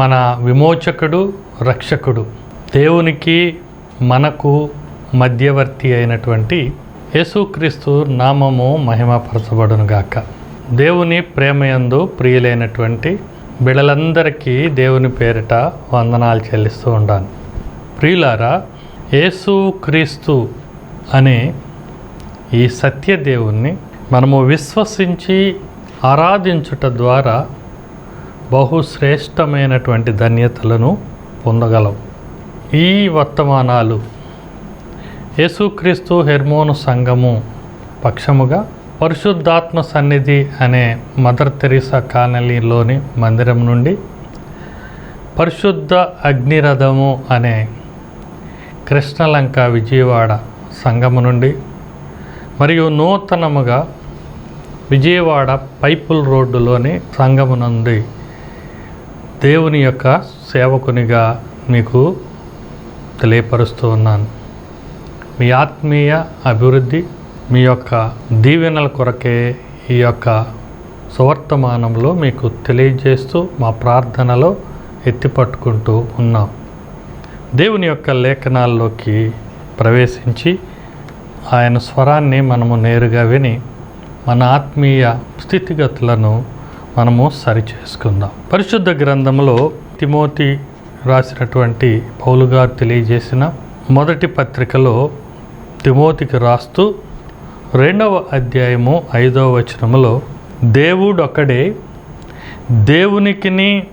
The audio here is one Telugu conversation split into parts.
మన విమోచకుడు రక్షకుడు. దేవునికి మనకు మధ్యవర్తి అయినటువంటి యేసుక్రీస్తు నామము మహిమపరచబడును గాక. దేవుని ప్రేమయందు ప్రియులైనటువంటి బిడలందరికీ దేవుని పేరిట వందనాలు చెల్లిస్తూ ఉండాను. ప్రియులారా యేసుక్రీస్తు అనే ఈ సత్యదేవుణ్ణి మనము విశ్వసించి ఆరాధించుట ద్వారా బహుశ్రేష్టమైనటువంటి ధన్యతలను పొందగలం ఈ వర్తమానాలు యేసుక్రీస్తు హెర్మోను సంఘము పక్షముగా పరిశుద్ధాత్మ సన్నిధి అనే మదర్ తెరీసా కాలనీలోని మందిరం నుండి పరిశుద్ధ అగ్నిరథము అనే కృష్ణలంక విజయవాడ సంఘము నుండి మరియు నూతనముగా విజయవాడ పైపుల్ రోడ్డులోని సంఘము నుండి దేవుని యొక్క సేవకునిగా మీకు తెలియపరుస్తూ ఉన్నాను. మీ ఆత్మీయ అభివృద్ధి మీ యొక్క దీవెనల కొరకే ఈ యొక్క సువర్తమానంలో మీకు తెలియజేస్తూ మా ప్రార్థనలో ఎత్తిపట్టుకుంటూ ఉన్నాం. దేవుని యొక్క లేఖనాల్లోకి ప్రవేశించి ఆయన స్వరాన్ని మనము నేరుగా విని మన ఆత్మీయ స్థితిగతులను మనము సరిచేసుకుందాం పరిశుద్ధ గ్రంథంలో తిమోతి రాసినటువంటి పౌలు గారు తెలియజేసిన మొదటి పత్రికలో తిమోతికి రాస్తూ రెండవ అధ్యాయము ఐదవ వచనములో దేవుడొక్కడే దేవునికిని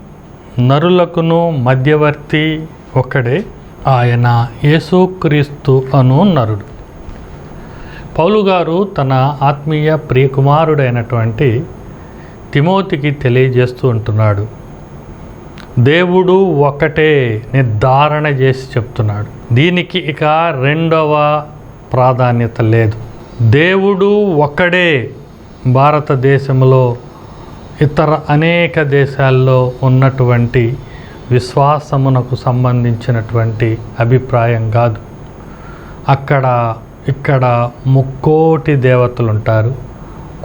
నరులకును మధ్యవర్తి ఒక్కడే ఆయన యేసుక్రీస్తు అను నరుడు. పౌలు గారు తన ఆత్మీయ ప్రియకుమారుడైనటువంటి తిమోతికి తెలియజేస్తూ ఉంటున్నాడు. దేవుడు ఒకటే నిర్ధారణ చేసి చెప్తున్నాడు. దీనికి ఇక రెండవ ప్రాధాన్యత లేదు. దేవుడు ఒకడే భారతదేశంలో ఇతర అనేక దేశాల్లో ఉన్నటువంటి విశ్వాసమునకు సంబంధించినటువంటి అభిప్రాయం కాదు. అక్కడ ఇక్కడ ముక్కోటి దేవతలు ఉంటారు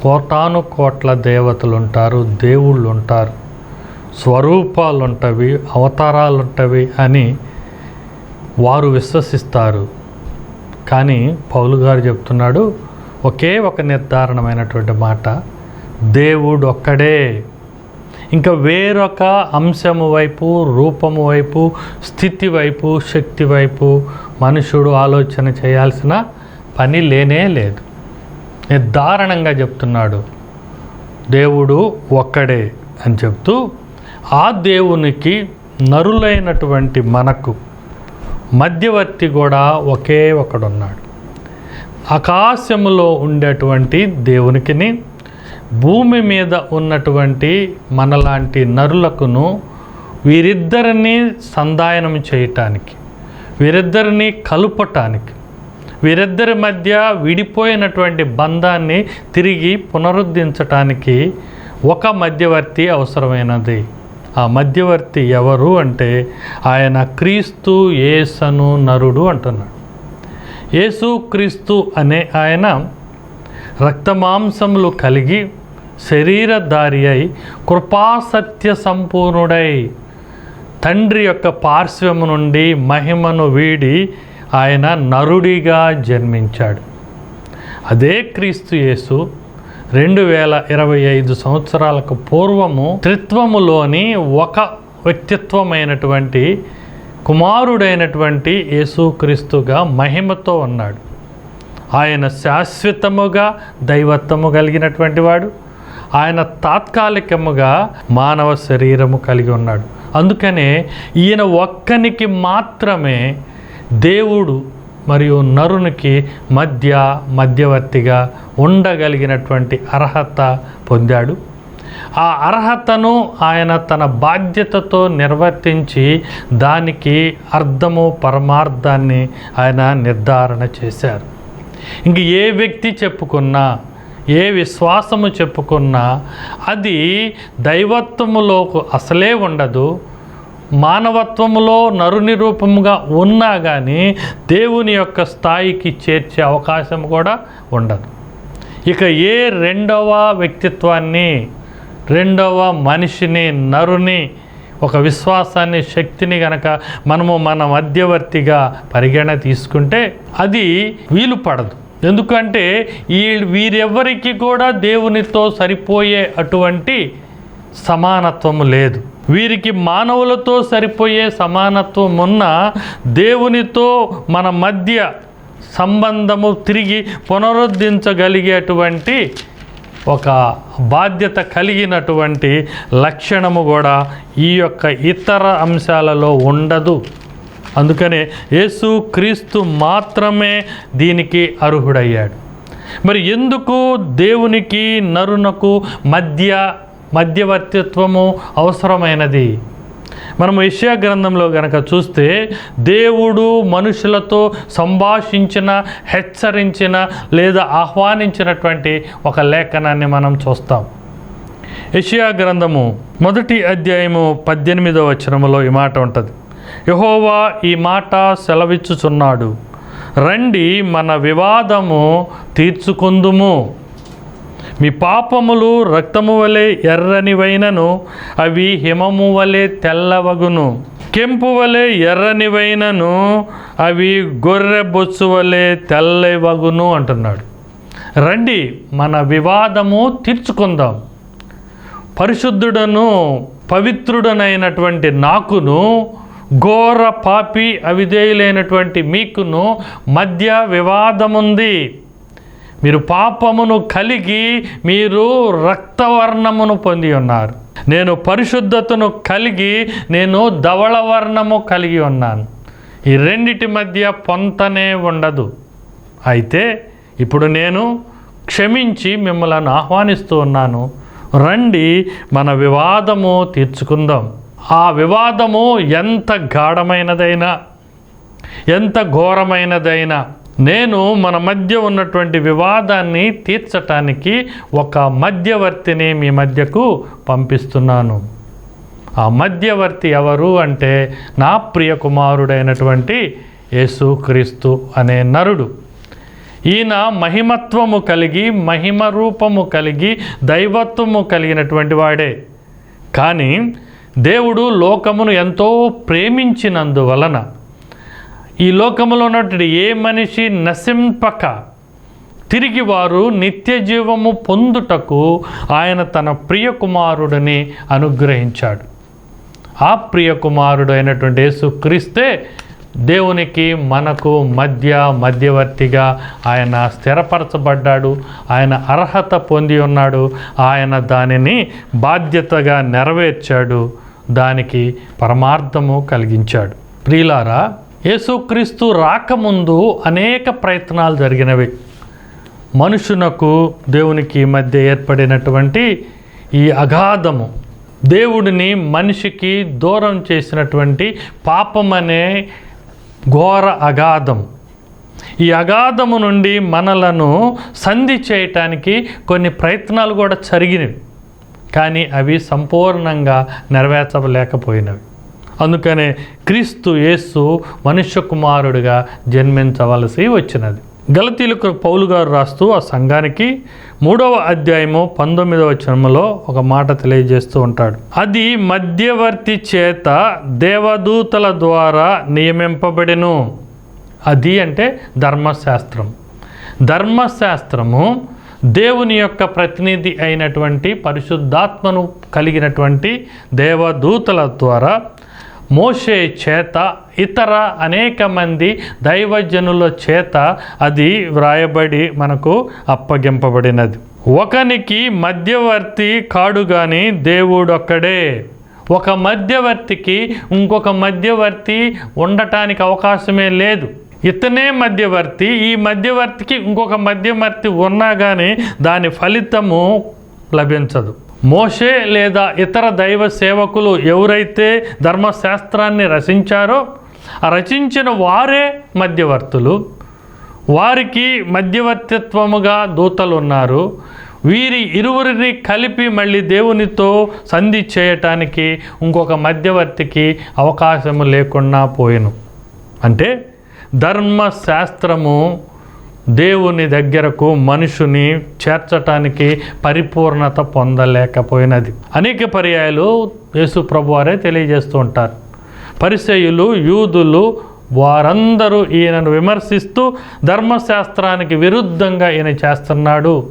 కోటాను కోట్ల దేవతలు ఉంటారు దేవుళ్ళు ఉంటారు స్వరూపాలు ఉంటవి అవతారాలు ఉంటవి అని వారు విశ్వసిస్తారు. కానీ పౌలు గారు చెప్తున్నాడు ఒకే ఒక నిర్ధారణమైనటువంటి మాట దేవుడు ఒక్కడే ఇంకా వేరొక అంశము వైపు రూపము వైపు స్థితి వైపు శక్తి వైపు మనుషుడు ఆలోచన చేయాల్సిన పని లేనే లేదు. నిర్ధారణంగా చెప్తున్నాడు. దేవుడు ఒక్కడే అని చెప్తూ ఆ దేవునికి నరులైనటువంటి మనకు మధ్యవర్తి కూడా ఒకే ఒకడున్నాడు. ఆకాశములో ఉండేటువంటి దేవునికిని భూమి మీద ఉన్నటువంటి మనలాంటి నరులకును వీరిద్దరిని సంధాయనం చేయటానికి వీరిద్దరిని కలుపటానికి వీరిద్దరి మధ్య విడిపోయినటువంటి బంధాన్ని తిరిగి పునరుద్ధరించటానికి ఒక మధ్యవర్తి అవసరమైనది. ఆ మధ్యవర్తి ఎవరు అంటే ఆయన క్రీస్తు ఏసను నరుడు అంటున్నాడు. యేసు క్రీస్తు అనే ఆయన రక్తమాంసములు కలిగి శరీరధారి అయి కృపాసత్య సంపూర్ణుడై తండ్రి యొక్క పార్శ్వము నుండి మహిమను వీడి ఆయన నరుడిగా జన్మించాడు. అదే క్రీస్తు యేసు రెండు వేల ఇరవై ఐదు సంవత్సరాలకు పూర్వము త్రిత్వములోని ఒక వ్యక్తిత్వమైనటువంటి కుమారుడైనటువంటి యేసుక్రీస్తుగా మహిమతో ఉన్నాడు. ఆయన శాశ్వతముగా దైవత్వము కలిగినటువంటి వాడు. ఆయన తాత్కాలికముగా మానవ శరీరము కలిగి ఉన్నాడు. అందుకనే ఈయన ఒక్కనికి మాత్రమే దేవుడు మరియు నరునికి మధ్య మధ్యవర్తిగా ఉండగలిగినటువంటి అర్హత పొందాడు. ఆ అర్హతను ఆయన తన బాధ్యతతో నిర్వర్తించి దానికి అర్థము పరమార్థాన్ని ఆయన నిర్ధారణ చేశారు. ఇంక ఏ వ్యక్తి చెప్పుకున్నా ఏ విశ్వాసము చెప్పుకున్నా అది దైవత్వములోకి అసలే ఉండదు. మానవత్వములో నరుని రూపముగా ఉన్నా కానీ దేవుని యొక్క స్థాయికి చేర్చే అవకాశం కూడా ఉండదు. ఇక ఏ రెండవ వ్యక్తిత్వాన్ని రెండవ మనిషిని నరుని ఒక విశ్వాసాన్ని శక్తిని గనక మనము మన మధ్యవర్తిగా పరిగణ తీసుకుంటే అది వీలు పడదు. ఎందుకంటే ఈ వీరెవ్వరికి కూడా దేవునితో సరిపోయే అటువంటి సమానత్వము లేదు. వీరికి మానవులతో సరిపోయే సమానత్వం ఉన్న దేవునితో మన మధ్య సంబంధము తిరిగి పునరుద్ధరించగలిగేటువంటి ఒక బాధ్యత కలిగినటువంటి లక్షణము కూడా ఈ యొక్క ఇతర అంశాలలో ఉండదు. అందుకనే యేసు క్రీస్తు మాత్రమే దీనికి అర్హుడయ్యాడు. మరి ఎందుకు దేవునికి నరునకు మధ్య మధ్యవర్తిత్వము అవసరమైనది. మనం యెషయా గ్రంథంలో గనక చూస్తే దేవుడు మనుషులతో సంభాషించిన హెచ్చరించిన లేదా ఆహ్వానించినటువంటి ఒక లేఖనాన్ని మనం చూస్తాం. యెషయా గ్రంథము మొదటి అధ్యాయము పద్దెనిమిదవ వచనములో ఈ మాట ఉంటుంది. యహోవా ఈ మాట సెలవిచ్చుచున్నాడు. రండి మన వివాదము తీర్చుకుందుము. మీ పాపములు రక్తము వలె ఎర్రనివైనను అవి హిమము వలె తెల్లవగును. కెంపు వలె ఎర్రనివైనను అవి గొర్రె బొచ్చు వలె తెల్లవగును అంటున్నాడు. రండి మన వివాదము తీర్చుకుందాం. పరిశుద్ధుడను పవిత్రుడనైనటువంటి నాకును ఘోర పాపి అవిధేయులైనటువంటి మీకును మధ్య వివాదముంది. మీరు పాపమును కలిగి మీరు రక్తవర్ణమును పొంది ఉన్నారు. నేను పరిశుద్ధతను కలిగి నేను ధవళవర్ణము కలిగి ఉన్నాను. ఈ రెండిటి మధ్య పొంతనే ఉండదు. అయితే ఇప్పుడు నేను క్షమించి మిమ్మల్ని ఆహ్వానిస్తూ ఉన్నాను. రండి మన వివాదము తీర్చుకుందాం. ఆ వివాదము ఎంత గాఢమైనదైనా ఎంత ఘోరమైనదైనా నేను మన మధ్య ఉన్నటువంటి వివాదాన్ని తీర్చటానికి ఒక మధ్యవర్తిని మీ మధ్యకు పంపిస్తున్నాను. ఆ మధ్యవర్తి ఎవరు అంటే నా ప్రియ కుమారుడైనటువంటి యేసుక్రీస్తు అనే నరుడు. ఈయన మహిమత్వము కలిగి మహిమ రూపము కలిగి దైవత్వము కలిగినటువంటి వాడే. కానీ దేవుడు లోకమును ఎంతో ప్రేమించినందువలన ఈ లోకములో ఉన్నటువంటి ఏ మనిషి నశింపక తిరిగి వారు నిత్య జీవము పొందుటకు ఆయన తన ప్రియ కుమారుడిని అనుగ్రహించాడు. ఆ ప్రియ కుమారుడు అయినటువంటి యేసుక్రీస్తే దేవునికి మనకు మధ్య మధ్యవర్తిగా ఆయన స్థిరపరచబడ్డాడు. ఆయన అర్హత పొంది ఉన్నాడు. ఆయన దానిని బాధ్యతగా నెరవేర్చాడు. దానికి పరమార్థము కలిగించాడు. ప్రియులారా యేసుక్రీస్తు రాకముందు అనేక ప్రయత్నాలు జరిగినవి. మనుషునకు దేవునికి మధ్య ఏర్పడినటువంటి ఈ అగాధము దేవుడిని మనిషికి దూరం చేసినటువంటి పాపం అనే ఘోర అగాధం ఈ అగాధము నుండి మనలను సంధి చేయటానికి కొన్ని ప్రయత్నాలు కూడా జరిగినవి. కానీ అవి సంపూర్ణంగా నెరవేర్చలేకపోయినవి అందుకనే క్రీస్తు యేసు మనుష్య కుమారుడిగా జన్మించవలసి వచ్చినది. గలతీలకు పౌలు గారు రాస్తూ ఆ సంఘానికి మూడవ అధ్యాయము పంతొమ్మిదవ వచనములో ఒక మాట తెలియజేస్తూ ఉంటాడు. అది మధ్యవర్తి చేత దేవదూతల ద్వారా నియమింపబడిను. అది అంటే ధర్మశాస్త్రం. ధర్మశాస్త్రము దేవుని యొక్క ప్రతినిధి అయినటువంటి పరిశుద్ధాత్మను కలిగినటువంటి దేవదూతల ద్వారా మోషే చేత ఇతర అనేక మంది దైవజనుల చేత అది వ్రాయబడి మనకు అప్పగింపబడినది. ఒకనికి మధ్యవర్తి కాడు కానీ దేవుడొక్కడే. ఒక మధ్యవర్తికి ఇంకొక మధ్యవర్తి ఉండటానికి అవకాశమే లేదు. ఇతనే మధ్యవర్తి ఈ మధ్యవర్తికి ఇంకొక మధ్యవర్తి ఉన్నా కానీ దాని ఫలితము లభించదు. మోషే లేదా ఇతర దైవ సేవకులు ఎవరైతే ధర్మశాస్త్రాన్ని రచించారో రచించిన వారే మధ్యవర్తులు. వారికి మధ్యవర్తిత్వముగా దూతలు ఉన్నారు వీరి ఇరువురిని కలిపి మళ్ళీ దేవునితో సంధి చేయటానికి ఇంకొక మధ్యవర్తికి అవకాశము లేకుండా పోయిను. అంటే ధర్మశాస్త్రము దేవుని దగ్గరకు మనుషుని చేర్చటానికి పరిపూర్ణత పొందలేకపోయినది. అనేక పర్యాయాలు యేసు ప్రభు వారే తెలియజేస్తూ ఉంటారు. పరిసయులు యూదులు వారందరూ ఈయనను విమర్శిస్తూ ధర్మశాస్త్రానికి విరుద్ధంగా ఈయన చేస్తున్నాడు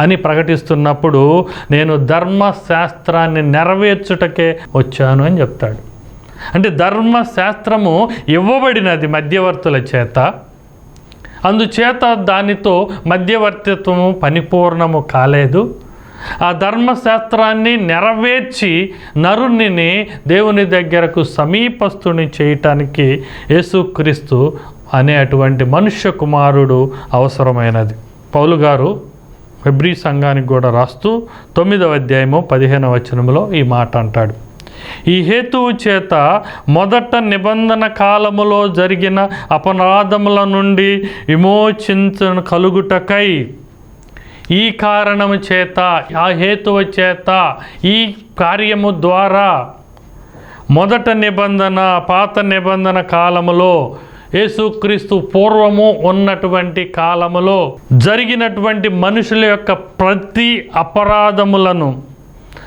అని ప్రకటిస్తున్నప్పుడు నేను ధర్మశాస్త్రాన్ని నెరవేర్చుటకే వచ్చాను అని చెప్తాడు. అంటే ధర్మశాస్త్రము ఇవ్వబడినది మధ్యవర్తుల చేత అందుచేత దానితో మధ్యవర్తిత్వము పరిపూర్ణము కాలేదు. ఆ ధర్మశాస్త్రాన్ని నెరవేర్చి నరుణ్ణిని దేవుని దగ్గరకు సమీపస్తుని చేయటానికి యేసుక్రీస్తు అనేటువంటి మనుష్య కుమారుడు అవసరమైనది. పౌలు గారు ఫిబ్రీ సంఘానికి కూడా రాస్తూ తొమ్మిదవ అధ్యాయము పదిహేనవ వచనంలో ఈ మాట అంటాడు. ఈ హేతువు చేత మొదట నిబంధన కాలములో జరిగిన అపరాధముల నుండి విమోచించ కలుగుటకై. ఈ కారణము చేత ఆ హేతువు చేత ఈ కార్యము ద్వారా మొదట నిబంధన పాత నిబంధన కాలములో యేసుక్రీస్తు పూర్వము ఉన్నటువంటి కాలములో జరిగినటువంటి మనుషుల యొక్క ప్రతి అపరాధములను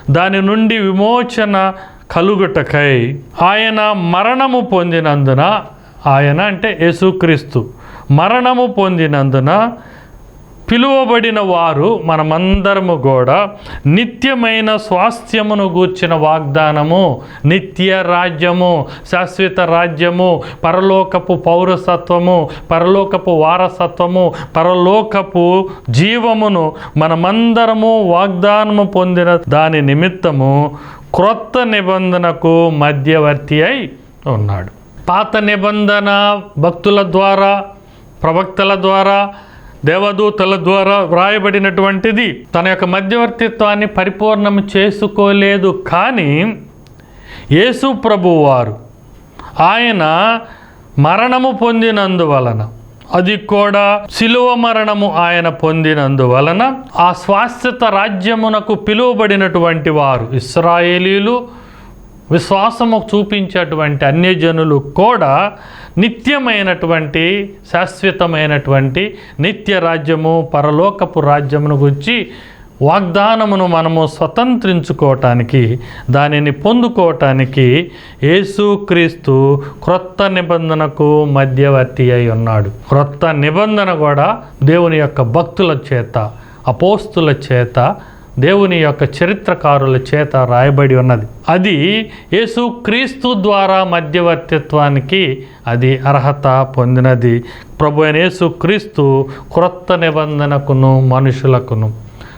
దాని నుండి విమోచన కలుగుటకై ఆయన మరణము పొందినందున ఆయన అంటే యేసుక్రీస్తు. మరణము పొందినందున పిలువబడిన వారు మనమందరము కూడా నిత్యమైన స్వాస్థ్యమును గూర్చిన వాగ్దానము నిత్య రాజ్యము శాశ్వత రాజ్యము పరలోకపు పౌరసత్వము పరలోకపు వారసత్వము పరలోకపు జీవమును మనమందరము వాగ్దానము పొందిన దాని నిమిత్తము క్రొత్త నిబంధనకు మధ్యవర్తి అయి ఉన్నాడు. పాత నిబంధన భక్తుల ద్వారా ప్రవక్తల ద్వారా దేవదూతల ద్వారా వ్రాయబడినటువంటిది. తన యొక్క మధ్యవర్తిత్వాన్ని పరిపూర్ణం చేసుకోలేదు. కానీ యేసు ప్రభువారు ఆయన మరణము పొందినందువలన అది కూడా శిలువ మరణము ఆయన పొందినందువలన ఆ శాశ్వత రాజ్యమునకు పిలువబడినటువంటి వారు ఇస్రాయేలీలు విశ్వాసము చూపించేటువంటి అన్యజనులు కూడా నిత్యమైనటువంటి శాశ్వతమైనటువంటి నిత్య రాజ్యము పరలోకపు రాజ్యమును గురించి వాగ్దానమును మనము స్వతంత్రించుకోవటానికి దానిని పొందుకోవటానికి యేసుక్రీస్తు క్రొత్త నిబంధనకు మధ్యవర్తి అయి ఉన్నాడు. క్రొత్త నిబంధన కూడా దేవుని యొక్క భక్తుల చేత అపోస్తుల చేత దేవుని యొక్క చరిత్రకారుల చేత రాయబడి ఉన్నది. అది యేసుక్రీస్తు ద్వారా మధ్యవర్తిత్వానికి అది అర్హత పొందినది. ప్రభు అయిన యేసుక్రీస్తు క్రొత్త నిబంధనకును మనుషులకును.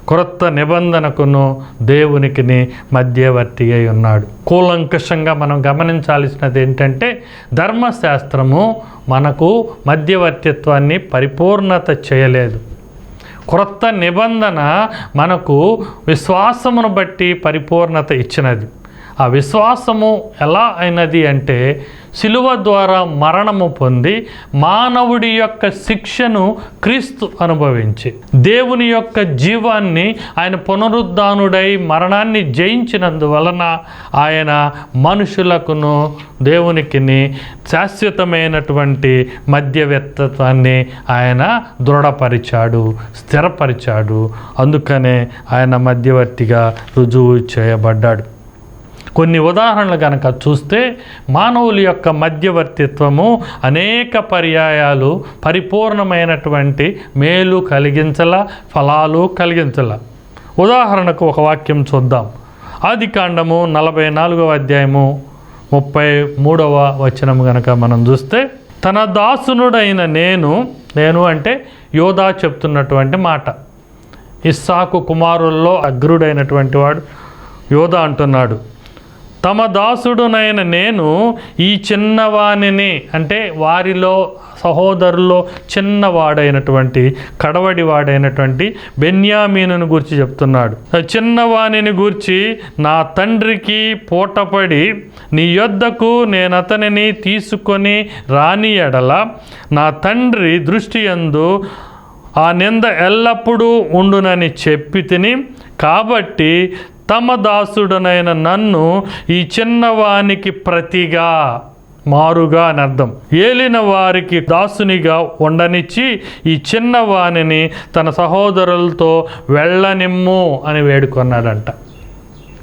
క్రొత్త నిబంధనకును దేవునికిని మధ్యవర్తి అయి ఉన్నాడు. కూలంకషంగా మనం గమనించాల్సినది ఏంటంటే ధర్మశాస్త్రము మనకు మధ్యవర్తిత్వాన్ని పరిపూర్ణత చేయలేదు. క్రొత్త నిబంధన మనకు విశ్వాసమును బట్టి పరిపూర్ణత ఇచ్చినది. ఆ విశ్వాసము ఎలా అయినది అంటే శిలువ ద్వారా మరణము పొంది మానవుడి యొక్క శిక్షను క్రీస్తు అనుభవించి దేవుని యొక్క జీవాన్ని ఆయన పునరుద్ధానుడై మరణాన్ని జయించినందువలన ఆయన మనుషులకును దేవునికిని శాశ్వతమైనటువంటి మధ్యవర్తత్వాన్ని ఆయన దృఢపరిచాడు స్థిరపరిచాడు. అందుకనే ఆయన మధ్యవర్తిగా రుజువు చేయబడ్డాడు. కొన్ని ఉదాహరణలు కనుక చూస్తే మానవుల యొక్క మధ్యవర్తిత్వము అనేక పర్యాయాలు పరిపూర్ణమైనటువంటి మేలు కలిగించల ఫలాలు కలిగించల. ఉదాహరణకు ఒక వాక్యం చూద్దాం. ఆది కాండము నలభై నాలుగవ అధ్యాయము ముప్పై మూడవ వచనం కనుక మనం చూస్తే తన దాసునుడైన నేను నేను అంటే యోధా చెప్తున్నటువంటి మాట ఇస్సాకు కుమారుల్లో అగ్రుడైనటువంటి వాడు యోధ అంటున్నాడు. తమ దాసుడునైన నేను ఈ చిన్నవాణిని అంటే వారిలో సహోదరులో చిన్నవాడైనటువంటి కడవడి వాడైనటువంటి బెన్యామీనుని గురించి చెప్తున్నాడు. చిన్నవాణిని గూర్చి నా తండ్రికి పూటపడి నీ యొద్దకు నేను అతనిని తీసుకొని రాని ఎడల నా తండ్రి దృష్టి ఎందు ఆ నింద ఎల్లప్పుడూ ఉండునని చెప్పి తిని కాబట్టి తమ దాసుడనైన నన్ను ఈ చిన్నవానికి ప్రతిగా మారుగా అని అర్థం. ఏలిన వారికి దాసునిగా ఉండనిచ్చి ఈ చిన్నవాణిని తన సహోదరులతో వెళ్ళనిమ్ము అని వేడుకొన్నాడంట.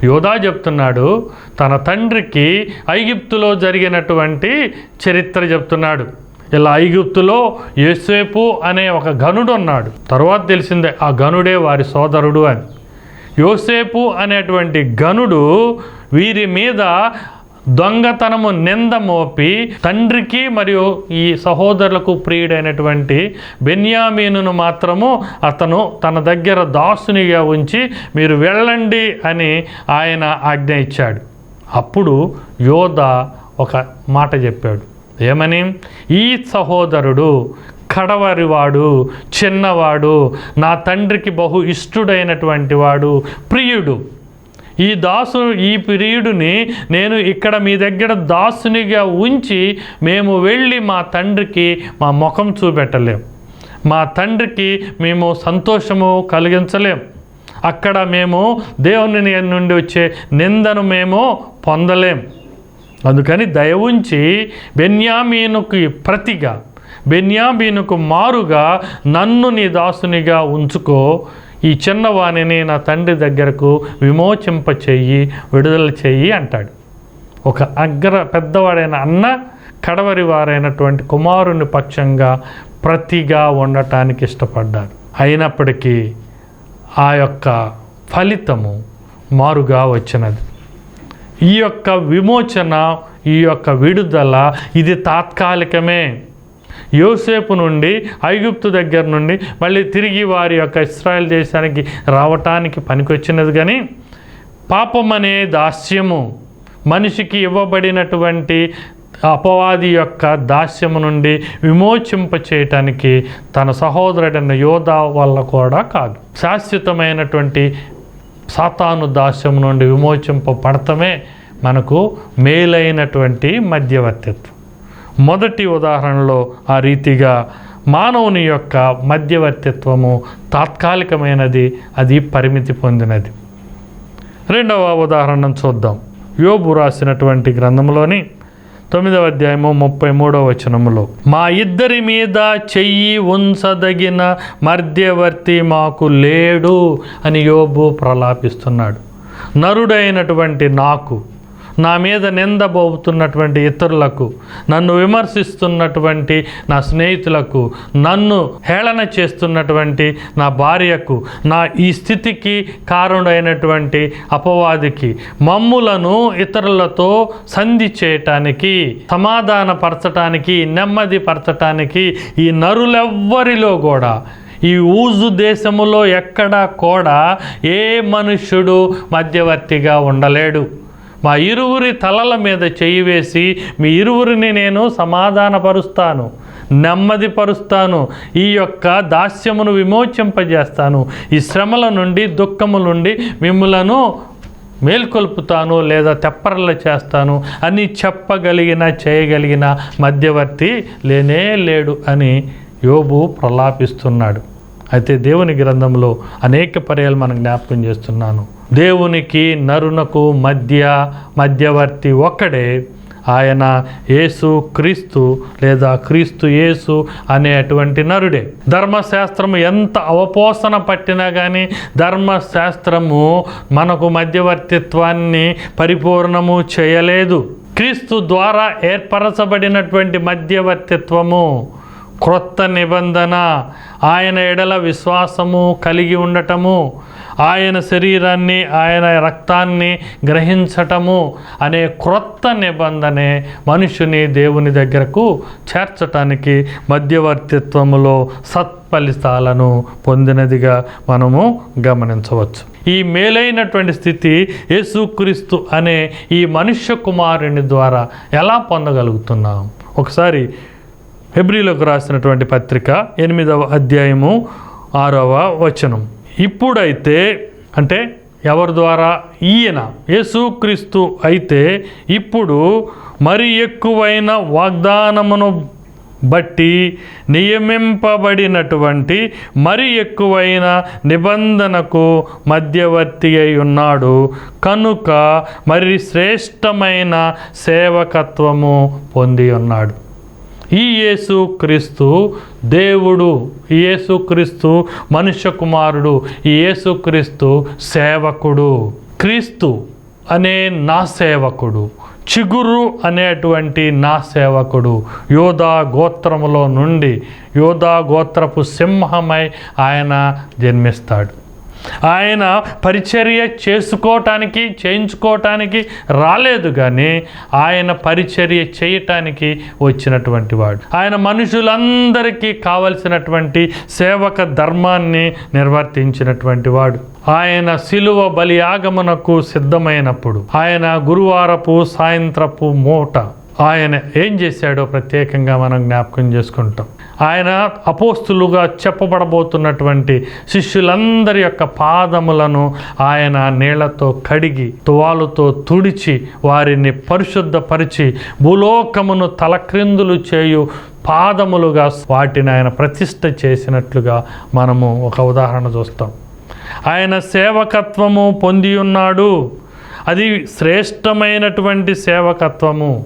యోధా చెప్తున్నాడు తన తండ్రికి ఐగిప్తులో జరిగినటువంటి చరిత్ర చెప్తున్నాడు. ఇలా ఐగుప్తులో యోసేపు అనే ఒక గనుడు ఉన్నాడు తర్వాత తెలిసిందే ఆ గనుడే వారి సోదరుడు అని. యోసేపు అనేటువంటి గనుడు వీరి మీద దొంగతనము నింద మోపి తండ్రికి మరియు ఈ సహోదరులకు ప్రియుడైనటువంటి బెన్యామీనును మాత్రము అతను తన దగ్గర దాసునిగా ఉంచి మీరు వెళ్ళండి అని ఆయన ఆజ్ఞ ఇచ్చాడు. అప్పుడు యోధ ఒక మాట చెప్పాడు. ఏమని? ఈ సహోదరుడు కడవరివాడు చిన్నవాడు నా తండ్రికి బహు ఇష్టుడైనటువంటి వాడు ప్రియుడు. ఈ దాసు ఈ ప్రియుడిని నేను ఇక్కడ మీ దగ్గర దాసునిగా ఉంచి మేము వెళ్ళి మా తండ్రికి మా ముఖం చూపెట్టలేం. మా తండ్రికి మేము సంతోషము కలిగించలేం. అక్కడ మేము దేవుని నుండి వచ్చే నిందను మేము పొందలేం. అందుకని దయ ఉంచి బెన్యామీనుకి ప్రతిగా బెన్యాబీనుకు మారుగా నన్ను నీ దాసునిగా ఉంచుకో. ఈ చిన్నవాణిని నా తండ్రి దగ్గరకు విమోచింప చెయ్యి విడుదల చెయ్యి అంటాడు. ఒక అగ్ర పెద్దవాడైన అన్న కడవరి వారైనటువంటి కుమారుని పక్షంగా ప్రతిగా ఉండటానికి ఇష్టపడ్డాడు. అయినప్పటికీ ఆ యొక్క ఫలితము మారుగా వచ్చినది. ఈ యొక్క విమోచన ఈ యొక్క విడుదల ఇది తాత్కాలికమే. యోసేపు నుండి ఐగుప్తు దగ్గర నుండి మళ్ళీ తిరిగి వారి యొక్క ఇస్రాయల్ దేశానికి రావటానికి పనికొచ్చినది కానీ పాపం అనే దాస్యము మనిషికి ఇవ్వబడినటువంటి అపవాది యొక్క దాస్యము నుండి విమోచింప చేయటానికి తన సహోదరుడైన యోధ వల్ల కూడా కాదు. శాశ్వతమైనటువంటి సాతాను దాస్యం నుండి విమోచింపబడటమే మనకు మేలైనటువంటి మధ్యవర్తిత్వం. మొదటి ఉదాహరణలో ఆ రీతిగా మానవుని యొక్క మధ్యవర్తిత్వము తాత్కాలికమైనది అది పరిమితి పొందినది. రెండవ ఉదాహరణను చూద్దాం. యోబు రాసినటువంటి గ్రంథంలోని తొమ్మిదవ అధ్యాయము ముప్పై మూడవ వచనములో మా ఇద్దరి మీద చెయ్యి ఉంచదగిన మధ్యవర్తి మాకు లేడు అని యోబు ప్రలాపిస్తున్నాడు. నరుడైనటువంటి నాకు నా మీద నిందబోతున్నటువంటి ఇతరులకు నన్ను విమర్శిస్తున్నటువంటి నా స్నేహితులకు నన్ను హేళన చేస్తున్నటువంటి నా భార్యకు నా ఈ స్థితికి కారణమైనటువంటి అపవాదికి మమ్ములను ఇతరులతో సంధి చేయటానికి సమాధానపరచటానికి నెమ్మది పరచటానికి ఈ నరులెవ్వరిలో కూడా ఈ ఊజు దేశములో ఎక్కడా కూడా ఏ మనుష్యుడు మధ్యవర్తిగా ఉండలేడు. మా ఇరువురి తలల మీద చెయ్యి వేసి మీ ఇరువురిని నేను సమాధానపరుస్తాను నెమ్మదిపరుస్తాను ఈ యొక్క దాస్యమును విమోచింపజేస్తాను. ఈ శ్రమల నుండి దుఃఖము నుండి మిమ్మలను మేల్కొల్పుతాను లేదా తెప్పరల చేస్తాను. అని చెప్పగలిగిన చేయగలిగిన మధ్యవర్తి లేనే లేడు అని యోబు ప్రలాపిస్తున్నాడు. అయితే దేవుని గ్రంథంలో అనేక పర్యాలు మనం జ్ఞాపకం చేస్తున్నాను. దేవునికి నరునకు మధ్య మధ్యవర్తి ఒక్కడే. ఆయన యేసు క్రీస్తు లేదా క్రీస్తు యేసు అనేటువంటి నరుడే. ధర్మశాస్త్రము ఎంత అవపోసన పట్టినా కానీ ధర్మశాస్త్రము మనకు మధ్యవర్తిత్వాన్ని పరిపూర్ణము చేయలేదు. క్రీస్తు ద్వారా ఏర్పరచబడినటువంటి మధ్యవర్తిత్వము క్రొత్త నిబంధన. ఆయన ఎడల విశ్వాసము కలిగి ఉండటము. ఆయన శరీరాన్ని ఆయన రక్తాన్ని గ్రహించటము అనే క్రొత్త నిబంధనే మనుషుని దేవుని దగ్గరకు చేర్చటానికి మధ్యవర్తిత్వములో సత్ఫలితాలను పొందినదిగా మనము గమనించవచ్చు. ఈ మేలైనటువంటి స్థితి యేసుక్రీస్తు అనే ఈ మనుష్య కుమారుని ద్వారా ఎలా పొందగలుగుతున్నాం? ఒకసారి హెబ్రిలోకి రాసినటువంటి పత్రిక ఎనిమిదవ అధ్యాయము ఆరవ వచనం. ఇప్పుడైతే అంటే ఎవరి ద్వారా? ఈయన యేసుక్రీస్తు అయితే ఇప్పుడు మరి ఎక్కువైన వాగ్దానమును బట్టి నియమింపబడినటువంటి మరి ఎక్కువైన నిబంధనకు మధ్యవర్తి అయి ఉన్నాడు. కనుక మరి శ్రేష్టమైన సేవకత్వము పొంది ఉన్నాడు. ఈ యేసు క్రీస్తు దేవుడు ఈ యేసు క్రీస్తు మనుష్య కుమారుడు ఈ యేసు క్రీస్తు సేవకుడు. క్రీస్తు అనే నా సేవకుడు చిగురు అనేటువంటి నా సేవకుడు యోధా గోత్రములో నుండి యోధా గోత్రపు సింహమై ఆయన జన్మిస్తాడు. ఆయన పరిచర్య చేసుకోవటానికి చేయించుకోవటానికి రాలేదు కానీ ఆయన పరిచర్య చేయటానికి వచ్చినటువంటి వాడు. ఆయన మనుషులందరికీ కావలసినటువంటి సేవక ధర్మాన్ని నిర్వర్తించినటువంటి వాడు. ఆయన శిలువ బలియాగమునకు సిద్ధమైనప్పుడు ఆయన గురువారపు సాయంత్రపు మూట ఆయన ఏం చేశాడో ప్రత్యేకంగా మనం జ్ఞాపకం చేసుకుంటాం. ఆయన అపోస్తులుగా చెప్పబడబోతున్నటువంటి శిష్యులందరి యొక్క పాదములను ఆయన నీళ్ళతో కడిగి తువాలుతో తుడిచి వారిని పరిశుద్ధపరిచి భూలోకమును తలక్రిందులు చేయు పాదములుగా వాటిని ఆయన ప్రతిష్ట చేసినట్లుగా మనము ఒక ఉదాహరణ చూస్తాం. ఆయన సేవకత్వము పొంది ఉన్నాడు అది శ్రేష్టమైనటువంటి సేవకత్వము.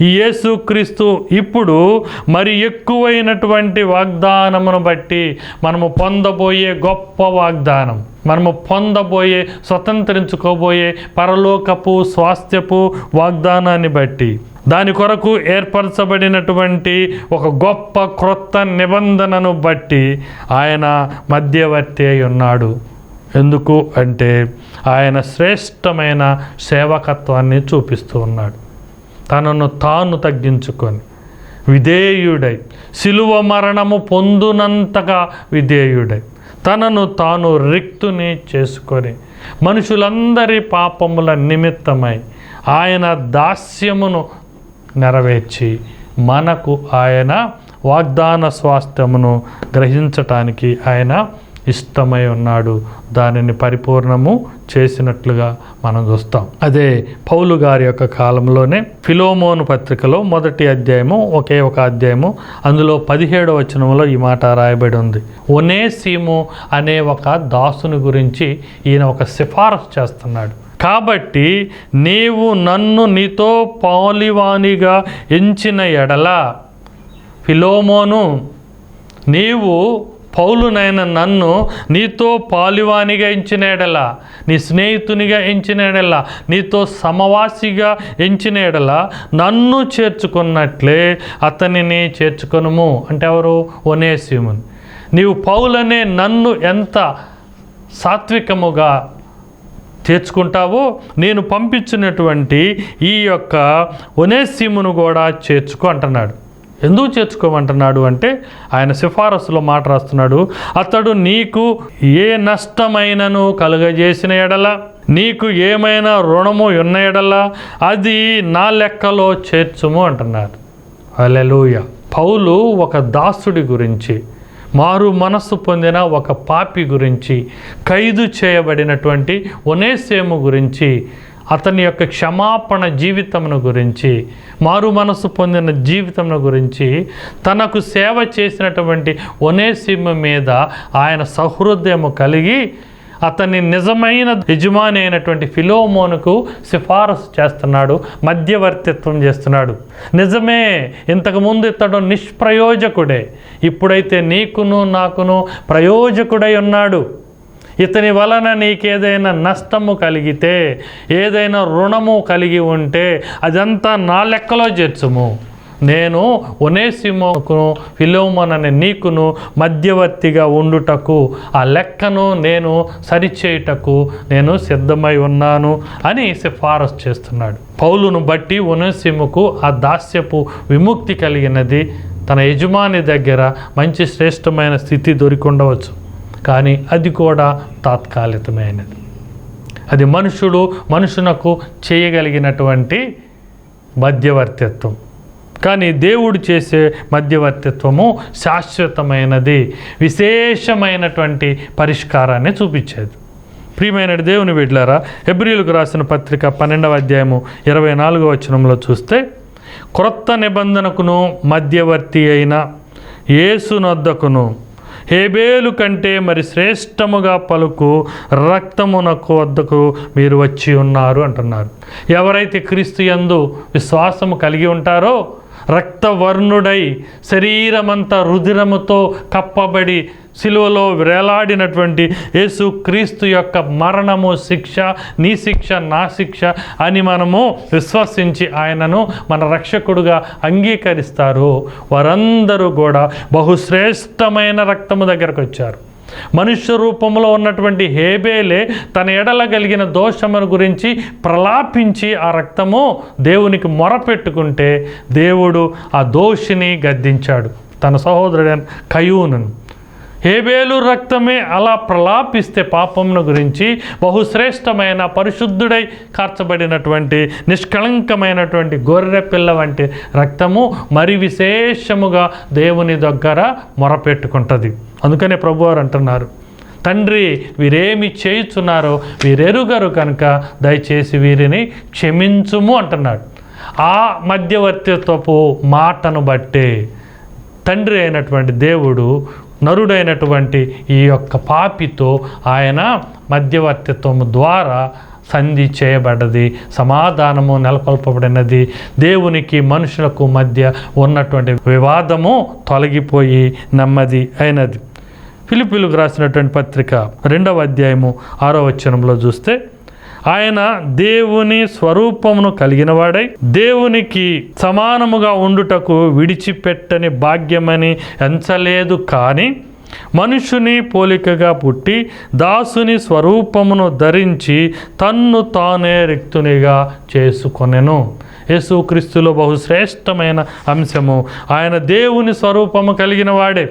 యేసుక్రీస్తు ఇప్పుడు మరి ఎక్కువైనటువంటి వాగ్దానమును బట్టి మనము పొందబోయే గొప్ప వాగ్దానం మనము పొందబోయే స్వతంత్రించుకోబోయే పరలోకపు స్వాస్థ్యపు వాగ్దానాన్ని బట్టి దాని కొరకు ఏర్పరచబడినటువంటి ఒక గొప్ప క్రొత్త నిబంధనను బట్టి ఆయన మధ్యవర్తి అయి ఉన్నాడు. ఎందుకు అంటే ఆయన శ్రేష్టమైన సేవకత్వాన్ని చూపిస్తూ ఉన్నాడు. తనను తాను తగ్గించుకొని విధేయుడై శిలువ మరణము పొందునంతగా విధేయుడై తనను తాను రిక్తుని చేసుకొని మనుషులందరి పాపముల నిమిత్తమై ఆయన దాస్యమును నెరవేర్చి మనకు ఆయన వాగ్దాన స్వాస్థ్యమును గ్రహించటానికి ఆయన ఇష్టమై ఉన్నాడు. దానిని పరిపూర్ణము చేసినట్లుగా మనం చూస్తాం. అదే పౌలు గారి యొక్క కాలంలోనే ఫిలోమోను పత్రికలో మొదటి అధ్యాయము ఒకే ఒక అధ్యాయము అందులో పదిహేడవ వచనంలో ఈ మాట రాయబడి ఉంది. ఒనేసీము అనే ఒక దాసుని గురించి ఈయన ఒక సిఫారసు చేస్తున్నాడు. కాబట్టి నీవు నన్ను నీతో పాలివానిగా ఎంచిన ఎడల ఫిలోమోను నీవు పౌలునైన నన్ను నీతో పాలివానిగా ఎంచినేడలా నీ స్నేహితునిగా ఎంచినేడలా నీతో సమవాసిగా ఎంచినేడలా నన్ను చేర్చుకున్నట్లే అతనిని చేర్చుకొనుము. అంటే ఎవరు? ఒనేసిముని నీవు పౌలనే నన్ను ఎంత సాత్వికముగా చేర్చుకుంటావో నేను పంపించినటువంటి ఈ యొక్క ఒనేసిమును కూడా చేర్చుకో అంటున్నాడు. ఎందుకు చేర్చుకోమంటున్నాడు అంటే ఆయన సిఫారసులో మాట రాస్తున్నాడు అతడు నీకు ఏ నష్టమైనను కలుగజేసిన ఎడల నీకు ఏమైనా రుణము ఉన్న ఎడల అది నా లెక్కలో చేర్చుము అంటున్నారు అలెలుయ పౌలు ఒక దాసుడి గురించి మారు మనస్సు పొందిన ఒక పాపి గురించి ఖైదు చేయబడినటువంటి ఒనేసేము గురించి అతని యొక్క క్షమాపణ జీవితమును గురించి మారు మనసు పొందిన జీవితమును గురించి తనకు సేవ చేసినటువంటి ఒనేసిమ మీద ఆయన సహృదయము కలిగి అతన్ని నిజమైన యజమాని అయినటువంటి ఫిలోమోనుకు సిఫారసు చేస్తున్నాడు మధ్యవర్తిత్వం చేస్తున్నాడు. నిజమే ఇంతకుముందు ఇతడు నిష్ప్రయోజకుడే ఇప్పుడైతే నీకును నాకును ప్రయోజకుడై ఉన్నాడు. ఇతని వలన నీకేదైనా నష్టము కలిగితే ఏదైనా రుణము కలిగి ఉంటే అదంతా నా లెక్కలో చేర్చుము. నేను ఒనేసిమోకును ఫిలోమనని నీకును మధ్యవర్తిగా ఉండుటకు ఆ లెక్కను నేను సరిచేయుటకు నేను సిద్ధమై ఉన్నాను అని సిఫారసు చేస్తున్నాడు. పౌలును బట్టి ఒనేసిముకు ఆ దాస్యపు విముక్తి కలిగినది తన యజమాని దగ్గర మంచి శ్రేష్టమైన స్థితి దొరికి ఉండవచ్చు కానీ అది కూడా తాత్కాలికమైనది అది మనుషుడు మనుషునకు చేయగలిగినటువంటి మధ్యవర్తిత్వం. కానీ దేవుడు చేసే మధ్యవర్తిత్వము శాశ్వతమైనది విశేషమైనటువంటి పరిష్కారాన్ని చూపించేది. ప్రియమైన దేవుని బిడ్లారా హెబ్రిలకు రాసిన పత్రిక పన్నెండవ అధ్యాయము ఇరవై నాలుగో వచనంలో చూస్తే క్రొత్త నిబంధనకును మధ్యవర్తి అయిన యేసునొద్దకును హేబేలు కంటే మరి శ్రేష్టముగా పలుకు రక్తమునకు వద్దకు మీరు వచ్చి ఉన్నారు అంటున్నారు. ఎవరైతే క్రీస్తు యందు విశ్వాసము కలిగి ఉంటారో రక్తవర్ణుడై శరీరమంతా రుధిరముతో కప్పబడి సిలువలో వేలాడినటువంటి యేసు క్రీస్తు యొక్క మరణము శిక్ష నీ శిక్ష నా శిక్ష అని మనము విశ్వసించి ఆయనను మన రక్షకుడుగా అంగీకరిస్తారు. వారందరూ కూడా బహుశ్రేష్టమైన రక్తము దగ్గరకు వచ్చారు. మనుష్య రూపంలో ఉన్నటువంటి హేబేలే తన ఎడల కలిగిన దోషమును గురించి ప్రలాపించి ఆ రక్తము దేవునికి మొరపెట్టుకుంటే దేవుడు ఆ దోషిని గద్దించాడు. తన సహోదరుడైన కయూనను. హేబేలు రక్తమే అలా ప్రలాపిస్తే పాపమును గురించి బహుశ్రేష్టమైన పరిశుద్ధుడై కార్చబడినటువంటి నిష్కళంకమైనటువంటి గొర్రె పిల్ల వంటి రక్తము మరి విశేషముగా దేవుని దగ్గర మొరపెట్టుకుంటుంది. అందుకనే ప్రభువారు అంటున్నారు తండ్రి వీరేమి చేయుచున్నారో వీరెరుగరు కనుక దయచేసి వీరిని క్షమించుము అంటున్నాడు. ఆ మధ్యవర్తిత్వపు మాటను బట్టే తండ్రి అయినటువంటి దేవుడు నరుడైనటువంటి ఈ యొక్క పాపితో ఆయన మధ్యవర్తిత్వము ద్వారా సంధి చేయబడ్డది సమాధానము నెలకొల్పబడినది. దేవునికి మనుషులకు మధ్య ఉన్నటువంటి వివాదము తొలగిపోయి నెమ్మది అయినది. పిలుపులకు రాసినటువంటి పత్రిక రెండవ అధ్యాయము ఆరో వచనంలో చూస్తే ఆయన దేవుని స్వరూపమును కలిగినవాడై దేవునికి సమానముగా ఉండుటకు విడిచిపెట్టని భాగ్యమని ఎంచలేదు కానీ మనుషుని పోలికగా పుట్టి దాసుని స్వరూపమును ధరించి తన్ను తానే రిక్తునిగా చేసుకొనెను. యేసుక్రీస్తులో బహుశ్రేష్టమైన అంశము ఆయన దేవుని స్వరూపము కలిగిన వాడే.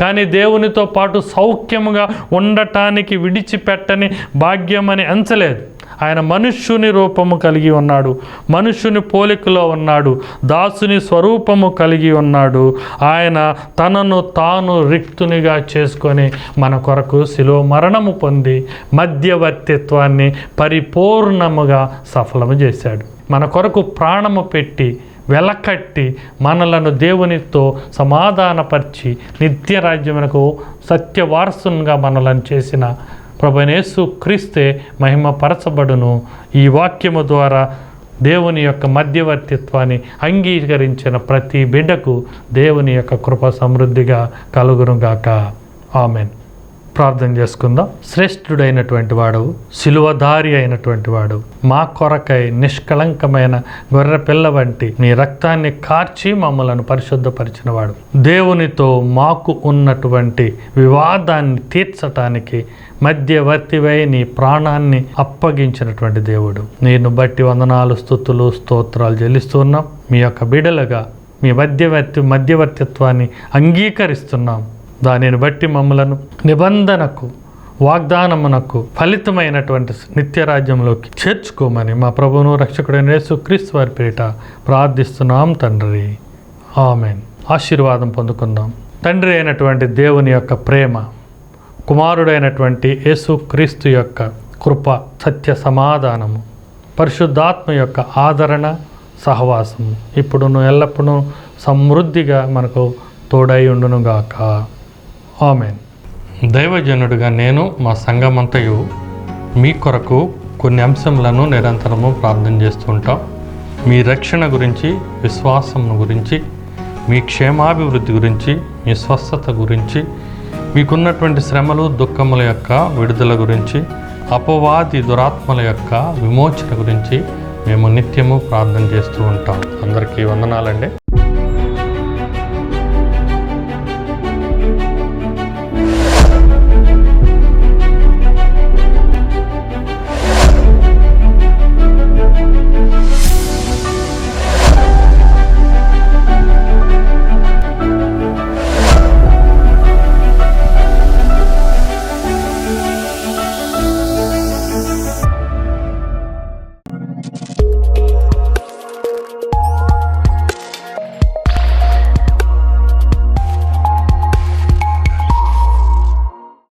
కానీ దేవునితో పాటు సౌఖ్యముగా ఉండటానికి విడిచిపెట్టని భాగ్యమని ఎంచలేదు. ఆయన మనుష్యుని రూపము కలిగి ఉన్నాడు మనుష్యుని పోలికలో ఉన్నాడు దాసుని స్వరూపము కలిగి ఉన్నాడు. ఆయన తనను తాను రిక్తునిగా చేసుకొని మన కొరకు శిలో మరణము పొంది మధ్యవర్తిత్వాన్ని పరిపూర్ణముగా సఫలము చేశాడు. మన కొరకు ప్రాణము పెట్టి వెలకట్టి మనలను దేవునితో సమాధానపరిచి నిత్య రాజ్యమునకు సత్యవారసునిగా మనలను చేసిన ప్రభునేసు క్రీస్తే మహిమపరచబడును. ఈ వాక్యము ద్వారా దేవుని యొక్క మధ్యవర్తిత్వాన్ని అంగీకరించిన ప్రతి బిడ్డకు దేవుని యొక్క కృప సమృద్ధిగా కలుగునుగాక. ఆమెన్. ప్రార్థన చేసుకుందాం. శ్రేష్ఠుడైనటువంటి వాడు శిలువధారి అయినటువంటి వాడు మా కొరకై నిష్కళంకమైన గొర్రె పిల్ల వంటి నీ రక్తాన్ని కార్చి మమ్మలను పరిశుద్ధపరిచిన వాడు దేవునితో మాకు ఉన్నటువంటి వివాదాన్ని తీర్చటానికి మధ్యవర్తివై నీ ప్రాణాన్ని అప్పగించినటువంటి దేవుడు. నేను బట్టి వందనాలు స్థుతులు స్తోత్రాలు చెల్లిస్తున్నాం. మీ యొక్క బిడలుగా మీ మధ్యవర్తి మధ్యవర్తిత్వాన్ని అంగీకరిస్తున్నాం. దానిని బట్టి మమ్మలను నిబంధనకు వాగ్దానమునకు ఫలితమైనటువంటి నిత్యరాజ్యంలోకి చేర్చుకోమని మా ప్రభువును రక్షకుడైన యేసు క్రీస్తు వారి పేరిట ప్రార్థిస్తున్నాం తండ్రి. ఆమెన్. ఆశీర్వాదం పొందుకుందాం. తండ్రి అయినటువంటి దేవుని యొక్క ప్రేమ కుమారుడైనటువంటి యేసు క్రీస్తు యొక్క కృప సత్య సమాధానము పరిశుద్ధాత్మ యొక్క ఆదరణ సహవాసము ఇప్పుడును ఎల్లప్పుడూ సమృద్ధిగా మనకు తోడై ఉండునుగాక. ఆమెన్. దైవజనుడిగా నేను మా సంఘమంతయు మీ కొరకు కొన్ని అంశంలను నిరంతరము ప్రార్థన చేస్తూ ఉంటాం. మీ రక్షణ గురించి విశ్వాసం గురించి మీ క్షేమాభివృద్ధి గురించి మీ స్వస్థత గురించి మీకున్నటువంటి శ్రమలు దుఃఖముల యొక్క విడుదల గురించి అపవాది దురాత్మల యొక్క విమోచన గురించి మేము నిత్యము ప్రార్థన చేస్తూ ఉంటాం. అందరికీ వందనాలండి.